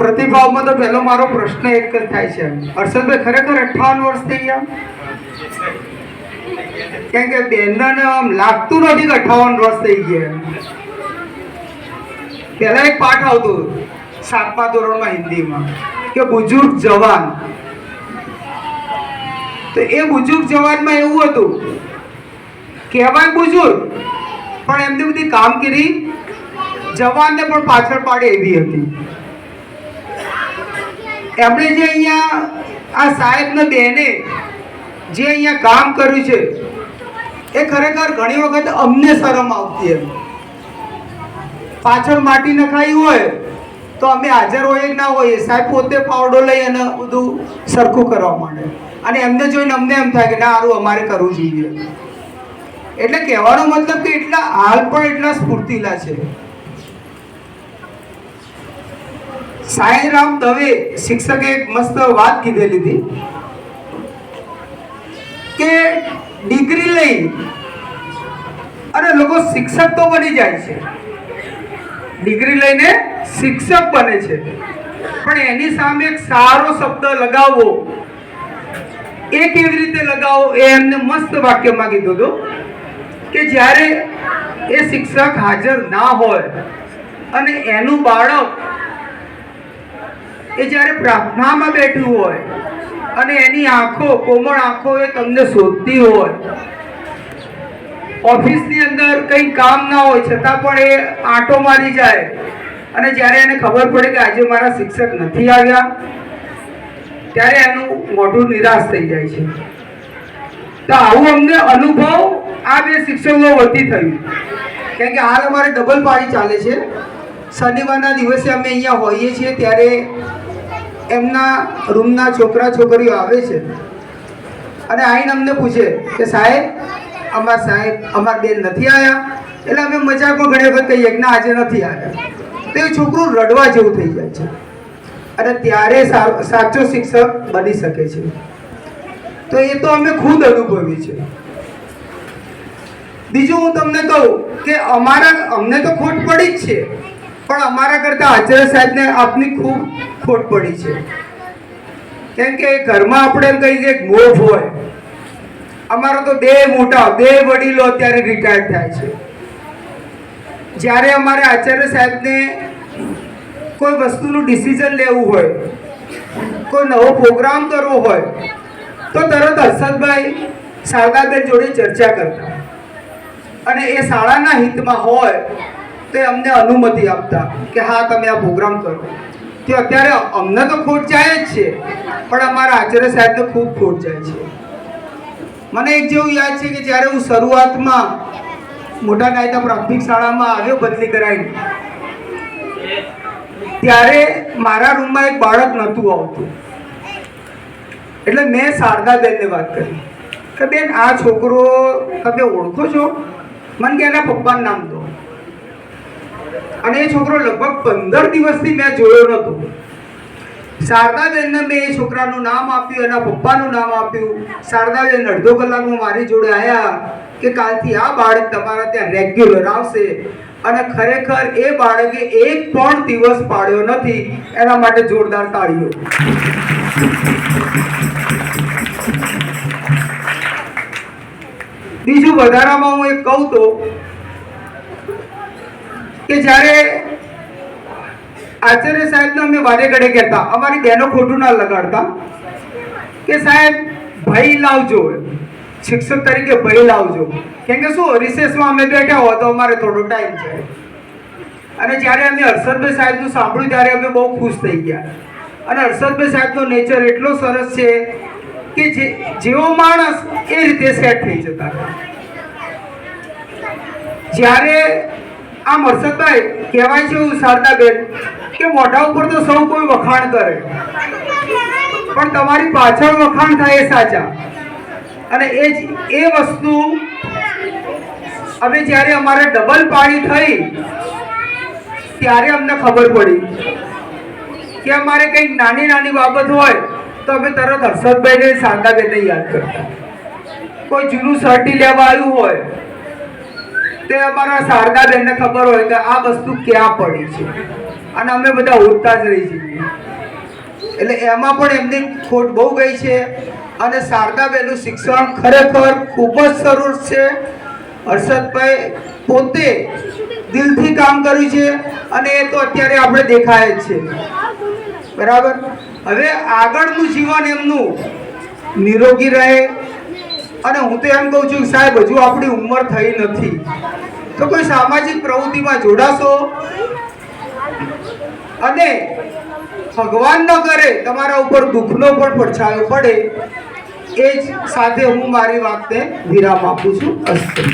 પ્રતિભાવમાં તો પહેલો મારો પ્રશ્ન એક જ થાય છે. હર્ષદભાઈ ખરેખર અઠ્ઠાવન વર્ષ થઈ ગયા? કેમ કે બેનને આમ લાગતું નથી કે અઠાવન વર્ષ થઈ ગયા પહેલા એક પાઠ આવતો સાતમા ધોરણમાં હિન્દીમાં, કે બુજુર્ગ જવાન. તો એ બુજુર્ગ જવાનમાં એવું હતું, કહેવાય બુજુર્ગ પણ એમની બધી કામગીરી જવાનને પણ પાછળ પાડે એવી હતી. એમણે જે અહીંયા આ સાહેબને બહેને જે અહીંયા કામ કર્યું છે, એ ખરેખર ઘણી વખત અમને શરમ આવતી એમ. પાછળ માટી નખાઈ હોય તો અમે હાજર હોઈએ ના હોઈએ, સાહેબ પોતે પાવડો લઈ અને બધું સરખું કરવા માંડે. અને એમને જોઈને અમને એમ થાય કે ના સારું અમારે કરવું જોઈએ. એટલે કહેવાનો મતલબ કે એટલા હાલ પણ એટલા સ્ફૂર્તિલા છે. સાંઈરામ દવે શિક્ષકે એક મસ્ત વાત કીધેલી હતી કે ડિગ્રી લઈ અને લોકો શિક્ષક તો બની જાય છે. ડિગ્રી લઈને શિક્ષક બને છે. પણ એની સામે એક સારો શબ્દ લગાવવો, એ કેવી રીતે લગાવો એ એમને મસ્ત વાક્યમાં કીધું હતું કે જ્યારે એ શિક્ષક હાજર ના હોય અને એનું બાળક એ જ્યારે પ્રાર્થનામાં બેઠું હોય અને એની આંખો, કોમળ આંખો એ તમને શોધતી હોય, ઓફિસની અંદર કંઈ કામ ના હોય, છતાં પણ એ આંટો મારી જાય. અને જ્યારે એને ખબર પડે કે આજે મારા શિક્ષક નથી આવ્યા, ત્યારે એનું મોઢું નિરાશ થઈ જાય છે. તો આવું અમને અનુભવ આ બે શિક્ષકો વતી થયું. કેમ કે હાલ અમારે ડબલ પાળી ચાલે છે. શનિવારના દિવસે અમે અહીંયા હોઈએ છીએ ત્યારે એમના રૂમના છોકરા છોકરીઓ આવે છે. અને આવીને અમને પૂછે કે સાહેબ, અમાર સાહેબ, અમાર બેન નથી આવ્યા એટલે અમે મજાકમાં ઘણી વખત કહીએ કે ના, આજે નથી આવ્યા તો એ છોકરું રડવા જેવું થઈ જાય છે. અને ત્યારે સાચો શિક્ષક બની શકે છે. તો એ તો અમે ખુદ અનુભવી છે. બીજું હું તમને કહું કે અમારા, અમને તો ખોટ પડી જ છે. પણ અમારા કરતા આચાર્ય સાહેબને આપની ખૂબ ખોટ પડી છે. કેમ કે ઘરમાં આપણે એમ કહીએ કે મોભ હોય. અમારા તો બે મોટા બે વડીલો અત્યારે રિટાયર થાય છે. જ્યારે અમારે આચાર્ય સાહેબને કોઈ વસ્તુનું ડિસિઝન લેવું હોય, કોઈ નવો પ્રોગ્રામ કરવો હોય, તો તરત હર્ષદભાઈ શારદાબેન જોડે ચર્ચા કરતા. અને એ શાળાના હિતમાં હોય તો અમને અનુમતિ આપતા કે હા, તમે આ પ્રોગ્રામ કરો. તે અત્યારે અમને તો ખોટ જાય જ છે, પણ અમારા આચાર્ય સાહેબને ખૂબ ખોટ જાય છે. મને એક જેવું યાદ છે કે જ્યારે હું શરૂઆતમાં મોટા કાયદા પ્રાથમિક શાળામાં આવ્યો બદલી કરાવી ત્યારે મારા રૂમમાં એક બાળક નહોતું આવતું. એટલે મેં શારદાબેનને વાત કરી. કે બેન, આ છોકરો તમે ઓળખો છો? મને કે એના પપ્પાનું નામ દો. અને એ છોકરો લગભગ પંદર દિવસથી મેં જોયો નહોતો. શારદાબેનને મેં એ છોકરાનું નામ આપ્યું, એના પપ્પાનું નામ આપ્યું. શારદાબેન અડધો કલાકમાં મારી જોડે આવ્યા કે કાલથી આ બાળક તમારા ત્યાં રેગ્યુલર આવશે. અને ખરેખર એ બાળકે એક પણ દિવસ પાડ્યો નથી, એના માટે જોરદાર તાળીઓ. બીજું વધારામાં હું એક કહું તો કે જ્યારે આચાર્ય સાહેબને અમે વારે ઘડે કહેતા, અમારી બહેનો ખોટું ના લગાડતા, કે સાહેબ ભાઈ લાવજો, શિક્ષક તરીકે ભાઈ લાવજો. કેમ કે શું રિસેસમાં અમે બેઠા હોય તો અમારે થોડો ટાઈમ છે. અને જ્યારે અમે હર્ષદભાઈ સાહેબનું સાંભળ્યું, ત્યારે અમે બહુ ખુશ થઈ ગયા. અને હર્ષદભાઈ સાહેબનો નેચર એટલો સરસ છે કે જે, જેવો માણસ એ રીતે સેટ થઈ જતા. જ્યારે આમ મરસદભાઈ કહેવાય છે એવું શારદાબેન કે મોઢા ઉપર તો સૌ કોઈ વખાણ કરે. પણ તમારી પાછળ વખાણ થાય એ સાચા. અને એ જ, એ વસ્તુ અમે જ્યારે અમારે ડબલ પાણી થઈ, ત્યારે અમને ખબર પડી કે અમારે કંઈક નાની નાની બાબત હોય તો અમે તરત હર્ષદભાઈને શારદાબેનને યાદ કરતા. કોઈ જૂનું સર્ટી લેવા આવ્યું હોય તે અમારા શારદાબેનને ખબર હોય કે આ વસ્તુ ક્યાં પડી છે? અને અમે બધા ઉડતા જ રહી જઈએ. એટલે એમાં પણ એમની ખોટ બહુ ગઈ છે. અને શારદાબેનનું શિક્ષણ ખરેખર ખૂબ જ સરળ છે. હર્ષદભાઈ પોતે દિલથી કામ કર્યું છે અને એ તો અત્યારે આપણે દેખાય જ છે. બરાબર? હવે આગળનું જીવન એમનું નિરોગી રહે. અને હું તો એમ કહું છું સાહેબ, હજુ આપણી ઉંમર થઈ નથી. તો કોઈ સામાજિક પ્રવૃત્તિમાં જોડાશો? અને ભગવાન ન કરે તમારા ઉપર દુઃખનો પણ પડછાયો પડે, એ જ સાથે હું મારી વાતને વિરામ આપું છું. અસ્તુ.